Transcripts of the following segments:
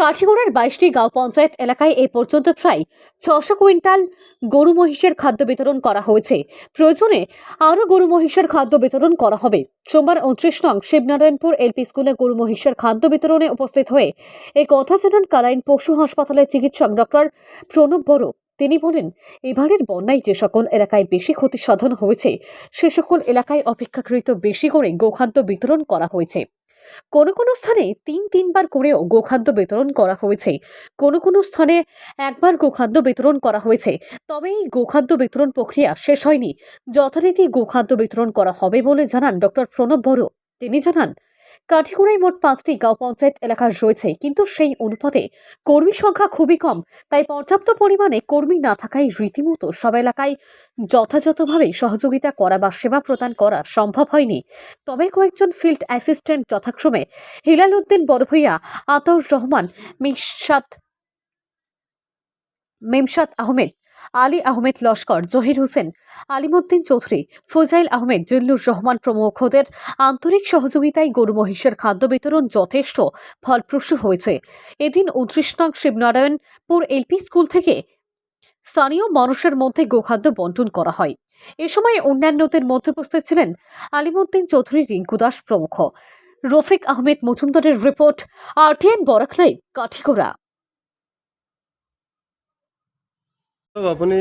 কাঠিগড়ার বাইশটি গাঁও পঞ্চায়েত এলাকায় এ পর্যন্ত প্রায় ছশো কুইন্টাল গরু মহিষের খাদ্য বিতরণ করা হয়েছে। প্রয়োজনে আরও গরু মহিষের খাদ্য বিতরণ করা হবে। সোমবার উনত্রিশ নং শিবনারায়ণপুর এলপি স্কুলে গরু মহিষের খাদ্য বিতরণে উপস্থিত হয়ে এই কথা জানান কালাইন পশু হাসপাতালের চিকিৎসক ডক্টর প্রণব বড়। তিনি বলেন, এবারের বন্যায় যে সকল এলাকায় বেশি ক্ষতি সাধন হয়েছে, সে সকল এলাকায় অপেক্ষাকৃত বেশি করে গোখাদ্য বিতরণ করা হয়েছে। কোনো কোনো স্থানে তিন তিনবার করেও গোখাদ্য বিতরণ করা হয়েছে। কোনো কোনো স্থানে একবার গোখাদ্য বিতরণ করা হয়েছে। তবে এই গোখাদ্য বিতরণ প্রক্রিয়া শেষ হয়নি। যথারীতি গোখাদ্য বিতরণ করা হবে বলে জানান ডক্টর প্রণব বড়। তিনি জানান কাঠিগুড়ায় মোট পাঁচটি গাঁও পঞ্চায়েত এলাকা রয়েছে, কিন্তু সেই অনুপাতে কর্মী সংখ্যা খুবই কম। তাই পর্যাপ্ত পরিমাণে কর্মী না থাকায় রীতিমতো সব এলাকায় যথাযথভাবে সহযোগিতা করা বা সেবা প্রদান করা সম্ভব হয়নি। তবে কয়েকজন ফিল্ড অ্যাসিস্ট্যান্ট যথাক্রমে হিলাল উদ্দিন বড়ভইয়া, আতাউর রহমান মিশাত মেমসাদ আহমেদ আলী আহমেদ লস্কর, জহির হোসেন, আলিমুদ্দিন চৌধুরী, ফজাইল আহমেদ, জিল্লুর রহমান প্রমুখদের আন্তরিক সহযোগিতায় গরু মহিষের খাদ্য বিতরণ যথেষ্ট ফলপ্রসূ হয়েছে। এদিন উনত্রিশ শিবনারায়ণপুর এলপি স্কুল থেকে স্থানীয় মানুষের মধ্যে গোখাদ্য বন্টন করা হয়। এ সময় অন্যান্যদের মধ্যে উপস্থিত ছিলেন আলিমুদ্দিন চৌধুরী, রিঙ্কু দাস প্রমুখ। রফিক আহমেদ মজুমদারের রিপোর্ট, আরটিএন বরাকলাই কাঠিগোড়া। আপুনি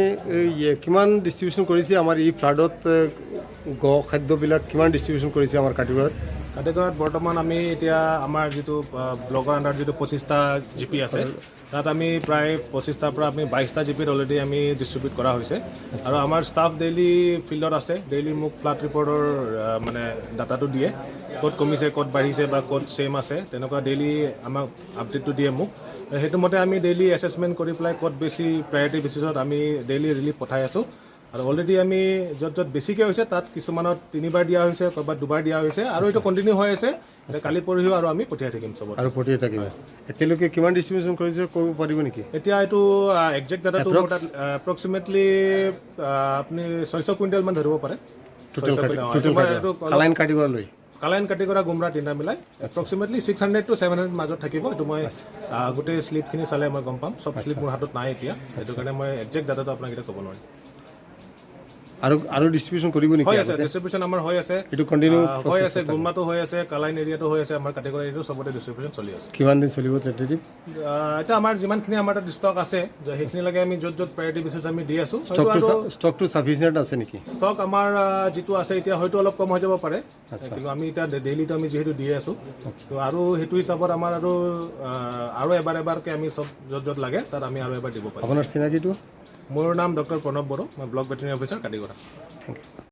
কিমান ডিষ্ট্ৰিবিউশ্যন কৰিছে আমাৰ এই ফ্লাডত গ খাদ্যবিলাক কিমান ডিষ্ট্ৰিবিউশ্যন কৰিছে আমাৰ কাটিগড়ত কাতিগড়ত বৰ্তমান আমি এতিয়া আমাৰ যিটো ব্লকৰ আণ্ডাৰত যিটো পঁচিছটা জি পি আছে তাত আমি প্ৰায় পঁচিছটাৰ পৰা আমি বাইছটা জি পিত অলৰেডি আমি ডিষ্ট্ৰিবিউট কৰা হৈছে। আৰু আমাৰ ষ্টাফ ডেইলি ফিল্ডত আছে ডেইলি মোক ফ্লাড ৰিপৰ্টৰ মানে ডাটাটো দিয়ে ক'ত কমিছে ক'ত বাঢ়িছে বা ক'ত ছেম আছে তেনেকুৱা ডেইলি আমাক আপডেটটো দিয়ে মোক। সেইটো মতে আমি ডেইলি এছেছমেণ্ট কৰি পেলাই ক'ত বেছি প্ৰায়ৰিটি বেচিছত আমি ডেইলি ৰিলিফ পঠাই আছোঁ। আৰু অলৰেডি আমি য'ত য'ত বেছিকৈ হৈছে তাত কিছুমানত তিনিবাৰ দিয়া হৈছে ক'ৰবাত দুবাৰ দিয়া হৈছে আৰু এইটো কণ্টিনিউ হৈ আছে। এতিয়া কালি পৰহিও আৰু আমি পঠিয়াই থাকিম চবত। আৰু পঠিয়াই থাকিব এতিয়ালৈকে কিমান ডিষ্ট্ৰিবিউশ্যন কৰিছে ক'ব পাৰিব নেকি? এতিয়া এইটো একজেক্ট তাত এপ্ৰক্সিমেটলি আপুনি ছয়শো কুইণ্টেলমান ধৰিব পাৰে। কালাইন কাটিগড়লৈ কালাইন কাটিকৰা গুমৰা তিনিটা মিলাই। Approximately six hundred to seven hundred মাজত থাকিব। এইটো মই গোটেই শ্লিপখিনি চালে মই গম পাম। চব শ্লিপ মোৰ হাতত নাই এতিয়া। সেইটো কাৰণে মই একজেক্ট ডাটাটো আপোনাক এতিয়া ক'ব নোৱাৰিম। আৰু আৰু ডিষ্ট্ৰিবিউশ্যন কৰিব নেকি হৈ আছে? ডিষ্ট্ৰিবিউশ্যন আমাৰ হৈ আছে। এইটো কণ্টিনিউ হৈ আছে গুমৰাটো হৈ আছে কালাইন এৰিয়াটো হৈ আছে আমাৰ কাটিকৰা এৰিয়াটো চবতে ডিষ্ট্ৰিবিউশ্যন চলি আছে। কিমান দিন চলিব এতিয়া আমাৰ যিমানখিনি আমাৰ তাত ষ্টক আছে সেইখিনিলৈকে আমি য'ত য'ত প্ৰায়ৰিটি বেচিছ আমি দি আছোঁ ষ্টকটো চাফিচিয়েণ্ট আছে নেকি? ষ্টক আমাৰ যিটো আছে এতিয়া হয়তো অলপ কম হৈ যাব পাৰে। আচ্ছা। কিন্তু আমি এতিয়া ডেইলিটো আমি যিহেতু দিয়ে আছোঁ। তো আৰু সেইটো হিচাপত আমাৰ আৰু আৰু এবাৰ এবাৰকৈ আমি চব য'ত য'ত লাগে তাত আমি আৰু এবাৰ দিব পাৰিম। আপোনাৰ চিনাকিটো? মোৰ নাম ডক্টৰ প্ৰণৱ বড়ো মই block veterinary officer Katigorah thank you